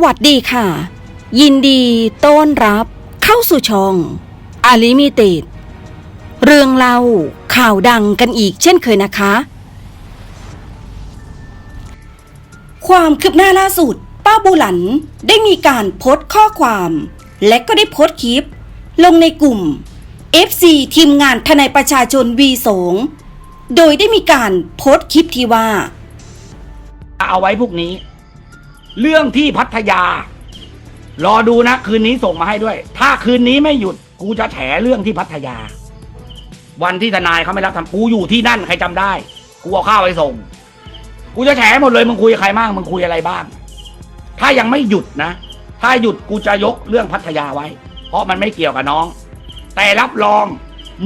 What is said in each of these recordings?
สวัสดีค่ะ ยินดีต้อนรับเข้าสู่ช่องอาลิมิเต็ดเรื่องเล่าข่าวดังกันอีกเช่นเคยนะคะ ความคืบหน้าล่าสุด ป้าบูหลันได้มีการโพสต์ข้อความ และก็ได้โพสต์คลิป ลงในกลุ่ม FC ทีมงานทนายประชาชน V2 โดยได้มีการโพสต์คลิปที่ว่า เอาไว้พวกนี้ เรื่องที่พัทยา รอดูนะ คืนนี้ส่งมาให้ด้วย ถ้าคืนนี้ไม่หยุด กูจะแฉเรื่องที่พัทยา วันที่ทนายเขาไม่รับทำกูอยู่ที่นั่นใครจำได้ กูเอาข้าวไปส่ง กูจะแฉหมดเลยมึงคุยใครบ้างมึงคุยอะไรบ้าง ถ้ายังไม่หยุดนะ ถ้าหยุดกูจะยกเรื่องพัทยาไว้ เพราะมันไม่เกี่ยวกับน้อง แต่รับรอง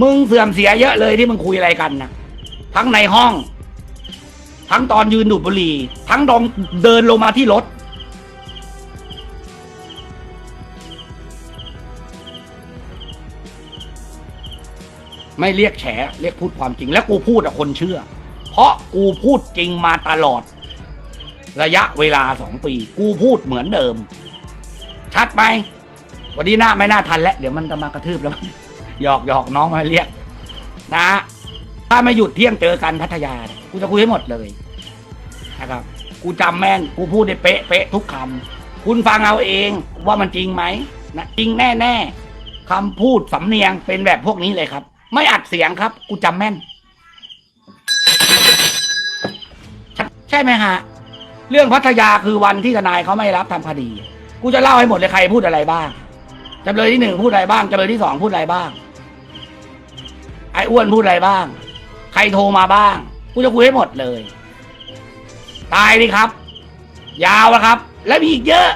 มึงเสื่อมเสียเยอะเลยที่มึงคุยอะไรกันนะทั้งในห้อง ทั้งตอนยืนดูดบุหรี่ ทั้งดองเดินลงมาที่รถ ไม่เรียกแฉ เรียกพูดความจริง และกูพูดอะคนเชื่อ เพราะกูพูดจริงมาตลอด ระยะเวลาสองปี กูพูดเหมือนเดิม ชัดไหมวันนี้หน้าไม่น่าทันแล้ว เดี๋ยวมันจะมากระทืบแล้วหยอกหยอกน้องมาเรียก นะถ้าไม่หยุดเที่ยงเจอกันพัทยา กูจะคุยให้หมดเลย นะครับ กูจำแม่นกูพูดได้เป๊ะเป๊ะทุกคำคุณฟังเอาเองว่ามันจริงไหมนะจริงแน่แน่ๆคำพูดสำเนียงเป็นแบบพวกนี้เลยครับ ไม่อัดเสียงครับ กูจำแม่นใช่ใช่ไหมฮะ เรื่องพัทยาคือวันที่ทนายเขาไม่รับทำคดี กูจะเล่าให้หมดเลยใครพูดอะไรบ้างจำเลยที่หนึ่งพูดอะไรบ้างจำเลยที่สองพูดอะไรบ้าง ไอ้อ้วนพูดอะไรบ้าง ใครโทรมาบ้าง กูจะคุยให้หมดเลย ตายดิครับ ยาวแล้วครับ และมีอีกเยอะ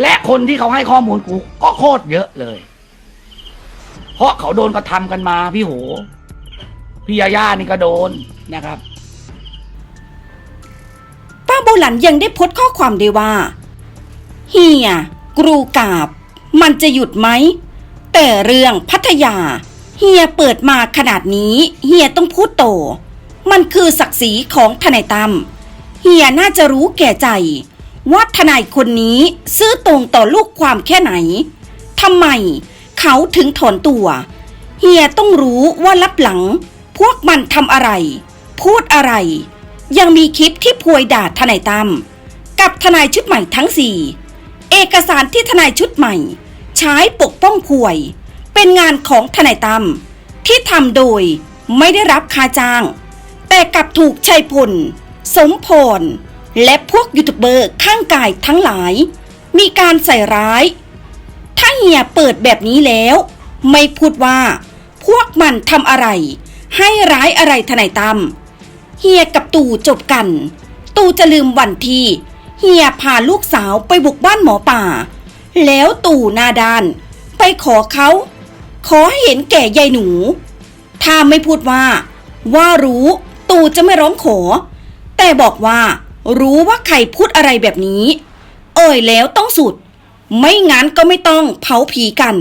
และคนที่เขาให้ข้อมูลกูก็โคตรเยอะเลย เพราะเขาโดนกระทำกันมาพี่โห พี่ยาย่านี่ก็โดนนะครับป้าโบหลันยังได้โพสข้อความด้วยว่า เฮียกรูกาบ มันจะหยุดไหม แต่เรื่องพัทยา เฮียเปิดมาขนาดนี้ เฮียต้องพูดโต มันคือศักดิ์ศรีของทนายตั้ม เฮียน่าจะรู้แก่ใจ ว่าทนายคนนี้ซื่อตรงต่อลูกความแค่ไหนทำไมเขาถึงถอนตัว เฮียต้องรู้ว่าลับหลัง พวกมันทำอะไร พูดอะไร ยังมีคลิปที่พวยด่าทนายตั้มกับทนายชุดใหม่ทั้งสี่เอกสารที่ทนายชุดใหม่ ใช้ปกป้องพวย เป็นงานของทนายตั้มที่ทำโดยไม่ได้รับค่าจ้าง แต่กลับถูกชัยพล สมพร และพวกยูทูบเบอร์ข้างกายทั้งหลาย มีการใส่ร้าย ถ้าเฮียเปิดแบบนี้แล้ว ไม่พูดว่า พวกมันทำอะไร ให้ร้ายอะไรทนายตั้มเฮียกับตู่จบกัน ตู่จะลืมวันที่เฮียพาลูกสาวไปบุกบ้านหมอป่า แล้วตู่นาดานไปขอเขา ขอให้เห็นแก่ยายหนู ถ้าไม่พูดว่า ว่ารู้ ตู่จะไม่ร้องขอ แต่บอกว่า รู้ว่าใครพูดอะไรแบบนี้ เอ่ยแล้วต้องสุด ไม่งั้นก็ไม่ต้องเผาผีกัน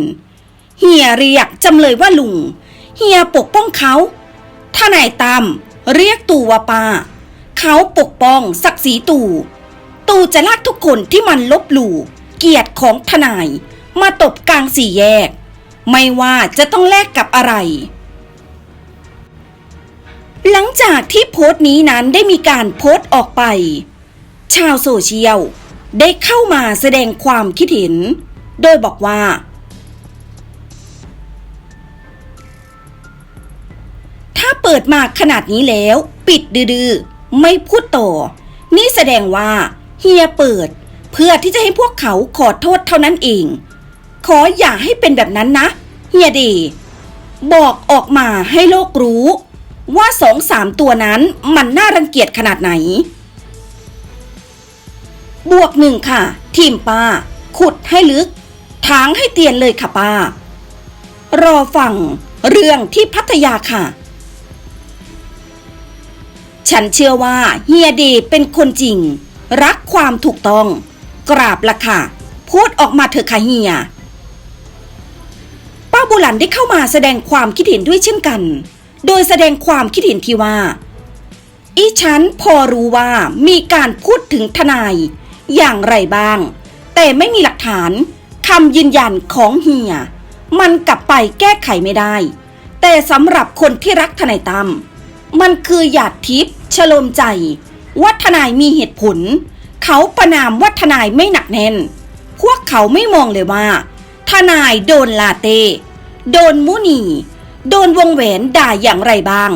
เฮียเรียกจำเลยว่าลุง เฮียปกป้องเขาถ้านายตามเรียกตู่ว่าป้า เขาปกป้องศักดิ์ศรีตู่ ตู่จะลากทุกคนที่มันลบหลู่เกียรติของทนาย มาตบกลางสี่แยก ไม่ว่าจะต้องแลกกับอะไร หลังจากที่โพสต์นี้นั้นได้มีการโพสต์ออกไป ชาวโซเชียลได้เข้ามาแสดงความคิดเห็น โดยบอกว่า ถ้าเปิดมาขนาดนี้แล้ว ปิดดื้อไม่พูดต่อ นี่แสดงว่า เฮียเปิด เพื่อที่จะให้พวกเขาขอโทษเท่านั้นเอง ขออย่าให้เป็นแบบนั้นนะ เฮียเดบอกออกมาให้โลกรู้ ว่าสองสามตัวนั้นมันน่ารังเกียจขนาดไหน บวกหนึ่งค่ะ ทีมป้า ขุดให้ลึกทางให้เตียนเลยค่ะป้า รอฟังเรื่องที่พัทยาค่ะ ฉันเชื่อว่าเฮียเดเป็นคนจริง รักความถูกต้อง กราบละค่ะ พูดออกมาเถอะค่ะเฮีย ป้าบุหลันได้เข้ามาแสดงความคิดเห็นด้วยเช่นกัน โดยแสดงความคิดเห็นที่ว่า อีฉันพอรู้ว่ามีการพูดถึงทนาย อย่างไรบ้าง แต่ไม่มีหลักฐานคำยืนยันของเฮีย มันกลับไปแก้ไขไม่ได้ แต่สำหรับคนที่รักทนายตั้มมันคือหยาดทิพย์ชโลมใจ ว่าทนายมีเหตุผล เขาประนามว่าทนายไม่หนักแน่น พวกเขาไม่มองเลยว่า ทนายโดนลาเต้โดนมุนี โดนวงแหวนด่าอย่างไรบ้าง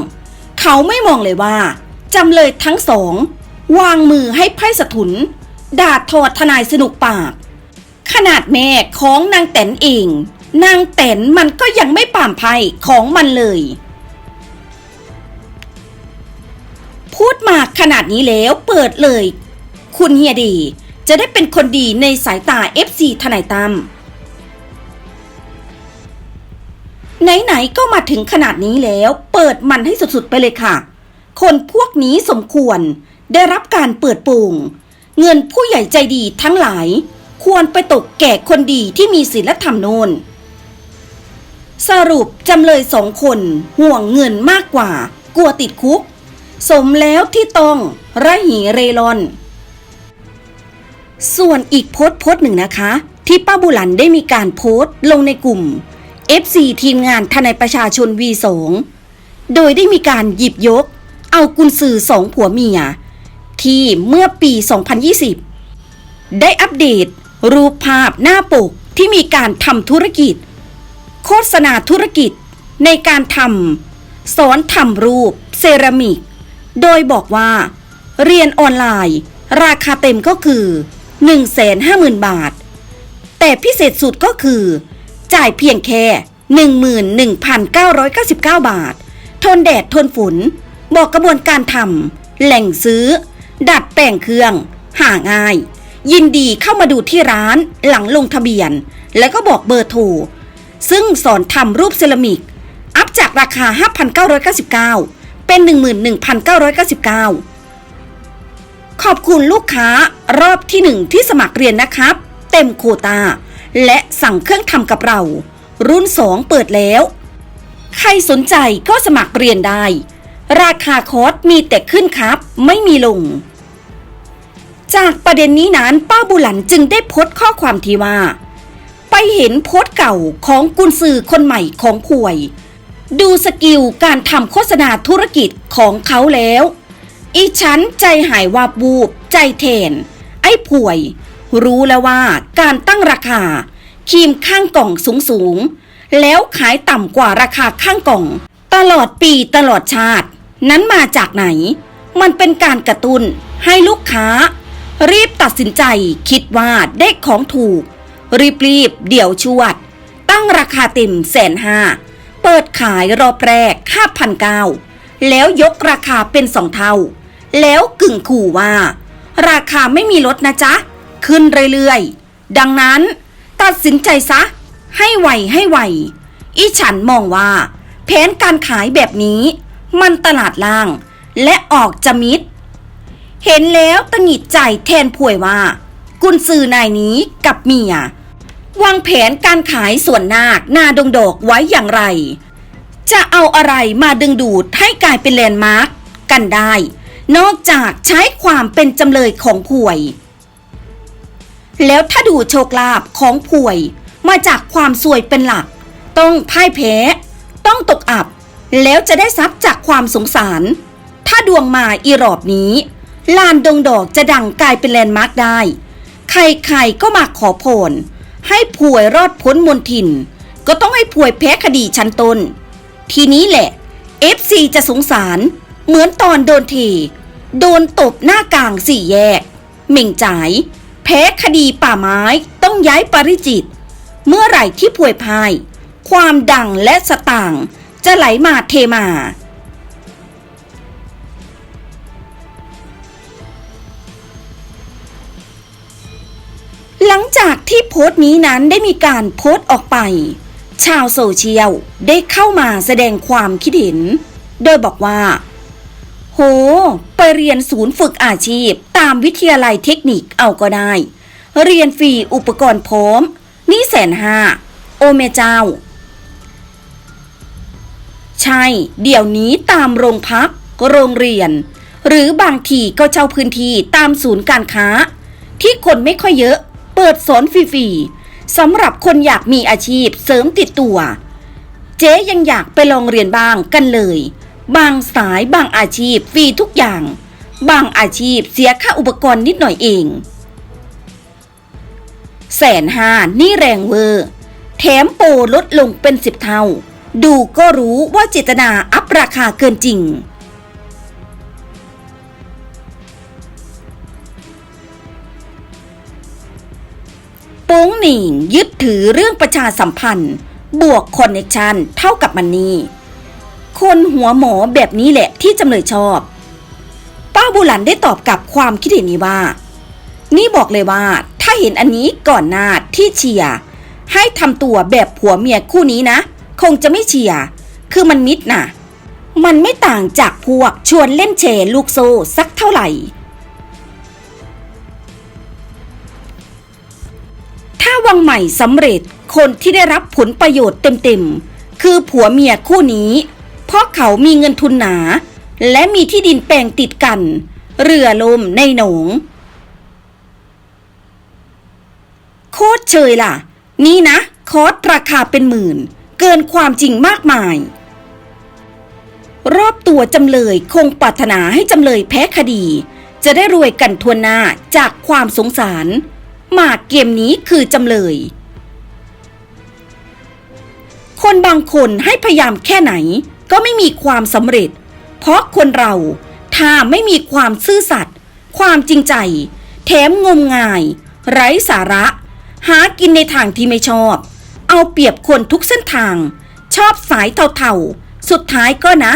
เขาไม่มองเลยว่าจำเลยทั้งสอง วางมือให้ไพ่สถุน ด่าทอทนายสนุกปาก ขนาดแม่ของนางแตนเองนางแตนมันก็ยังไม่ป่ามไพ่ของมันเลย พูดมาขนาดนี้แล้วเปิดเลย คุณเฮียดีจะได้เป็นคนดีในสายตา FC ทนายตั้ม ไหนๆก็มาถึงขนาดนี้แล้ว เปิดมันให้สุดๆไปเลยค่ะ คนพวกนี้สมควรได้รับการเปิดโปงเงินผู้ใหญ่ใจดีทั้งหลาย ควรไปตกแก่คนดีที่มีศีลธรรมโนนสรุปจำเลยสองคนห่วงเงินมากกว่า กลัวติดคุก สมแล้วที่ต้องระหีเรรอน ส่วนอีกโพสต์โพสต์หนึ่งนะคะ ที่ป้าบุหลันได้มีการโพสต์ลงในกลุ่ม FC ทีมงานทนายประชาชน V2 โดยได้มีการหยิบยก เอากุญสือสองผัวเมีย ที่เมื่อปี 2020 ได้อัปเดต รูปภาพหน้าปกที่มีการทำธุรกิจ โฆษณาธุรกิจในการทำสอนทำรูปเซรามิก โดยบอกว่า เรียนออนไลน์ ราคาเต็มก็คือ 150,000 บาท แต่พิเศษสุดก็คือ จ่ายเพียงแค่ 11,999 บาท ทนแดดทนฝน บอกกระบวนการทำแหล่งซื้อ ดัดแต่งเครื่อง หาง่าย ยินดีเข้ามาดูที่ร้านหลังลงทะเบียน แล้วก็บอกเบอร์โทร ซึ่งสอนทำรูปเซรามิก อัพจากราคา 5,999 เป็น 11,999ขอบคุณลูกค้ารอบที่หนึ่งที่สมัครเรียนนะครับ เต็มโควตา และสั่งเครื่องทำกับเรา รุ่น 2 เปิดแล้ว ใครสนใจก็สมัครเรียนได้ ราคาคอร์สมีแต่ขึ้นครับ ไม่มีลง จากประเด็นนี้นั้นป้าบุหลันจึงได้โพสต์ข้อความที่ว่า ไปเห็นโพสต์เก่าของกุนซือคนใหม่ของผวย ดูสกิลการทำโฆษณาธุรกิจของเขาแล้ว อีฉันใจหายวาบวูบใจเทน ไอ้ป่วย รู้แล้วว่าการตั้งราคาครีมข้างกล่องสูงสูงแล้วขายต่ำกว่าราคาข้างกล่อง ตลอดปีตลอดชาติ นั้นมาจากไหน มันเป็นการกระตุ้นให้ลูกค้า รีบตัดสินใจคิดว่าได้ของถูก รีบๆเดี๋ยวชวด ตั้งราคาเต็มแสนห้าเปิดขายรอบแรก5,900แล้วยกราคาเป็นสองเท่า แล้วกึ่งขู่ว่า ราคาไม่มีลดนะจ๊ะ ขึ้นเรื่อยๆ ดังนั้นตัดสินใจซะ ให้ไหวให้ไหว อีฉันมองว่า แผนการขายแบบนี้ มันตลาดล่าง และออกจะมิด เห็นแล้วตะหงิดใจแทนผวยว่า กุนซือนายนี้กับเมียวางแผนการขายส่วนนาคนาดงดอกไว้อย่างไร จะเอาอะไรมาดึงดูดให้กลายเป็นแลนด์มาร์กกันได้ นอกจากใช้ความเป็นจำเลยของผวย แล้วถ้าดูโชคลาภของผวย มาจากความสวยเป็นหลัก ต้องพ่ายแพ้ ต้องตกอับ แล้วจะได้ทรัพย์จากความสงสาร ถ้าดวงมาอีรอบนี้ ลานดงดอกจะดังกลายเป็นแลนด์มาร์กได้ ใครๆก็มาขอพรให้ผวยรอดพ้นมนทิน ก็ต้องให้ผวยแพ้คดีชั้นต้น ทีนี้แหละ FC จะสงสาร เหมือนตอนโดนเทโดนตบหน้ากลางสี่แยก เหม่งจ่าย พ้คดีป่าไม้ต้องย้ายปริจิต เมื่อไหร่ที่ป่วยพาย ความดังและสตางจะไหลมาเทมา หลังจากที่โพสต์นี้นั้นได้มีการโพสต์ออกไป ชาวโซเชียลได้เข้ามาแสดงความคิดเห็น โดยบอกว่า โห ไปเรียนศูนย์ฝึกอาชีพ ตามวิทยาลัยเทคนิคเอาก็ได้ เรียนฟรีอุปกรณ์พร้อม นี่แสนห้า โอเมเจ้า ใช่ เดี๋ยวนี้ตามโรงพัก โรงเรียน หรือบางทีก็เช่าพื้นที่ตามศูนย์การค้า ที่คนไม่ค่อยเยอะ เปิดสอนฟรีๆสำหรับคนอยากมีอาชีพเสริมติดตัว เจ๊ยังอยากไปลองเรียนบ้างกันเลย บางสายบางอาชีพฟรีทุกอย่าง บางอาชีพเสียค่าอุปกรณ์นิดหน่อยเองแสนห้านี่แรงเวอร์ แถมโปรลดลงเป็นสิบเท่า ดูก็รู้ว่าเจตนาอัพราคาเกินจริง โป้งหนิงยึดถือเรื่องประชาสัมพันธ์ บวกคอนเนคชันเท่ากับมันนี่ คนหัวหมอแบบนี้แหละที่จำเลยชอบ ป้าบุหลันได้ตอบกลับความคิดเห็นนี้ว่า นี่บอกเลยว่า ถ้าเห็นอันนี้ก่อนหน้าที่เชียร์ให้ทำตัวแบบผัวเมียคู่นี้นะ คงจะไม่เชียร์คือมันมิดน่ะ มันไม่ต่างจากพวกชวนเล่นแชร์ลูกโซ่สักเท่าไหร่ ถ้าวังใหม่สำเร็จคนที่ได้รับผลประโยชน์เต็มๆ คือผัวเมียคู่นี้ เพราะเขามีเงินทุนหนา และมีที่ดินแปลงติดกัน เรือลมในหนอง โคตรเชยล่ะ นี่นะ คอสราคาเป็นหมื่น เกินความจริงมากมาย รอบตัวจำเลยคงปรารถนาให้จำเลยแพ้คดี จะได้รวยกันทวนหน้าจากความสงสาร หมากเกมนี้คือจำเลยคนบางคนให้พยายามแค่ไหน ก็ไม่มีความสำเร็จ เพราะคนเราถ้าไม่มีความซื่อสัตย์ความจริงใจ แถมงมงาย ไร้สาระ หากินในทางที่ไม่ชอบ เอาเปรียบคนทุกเส้นทาง ชอบสายเท่าๆ สุดท้ายก็นะ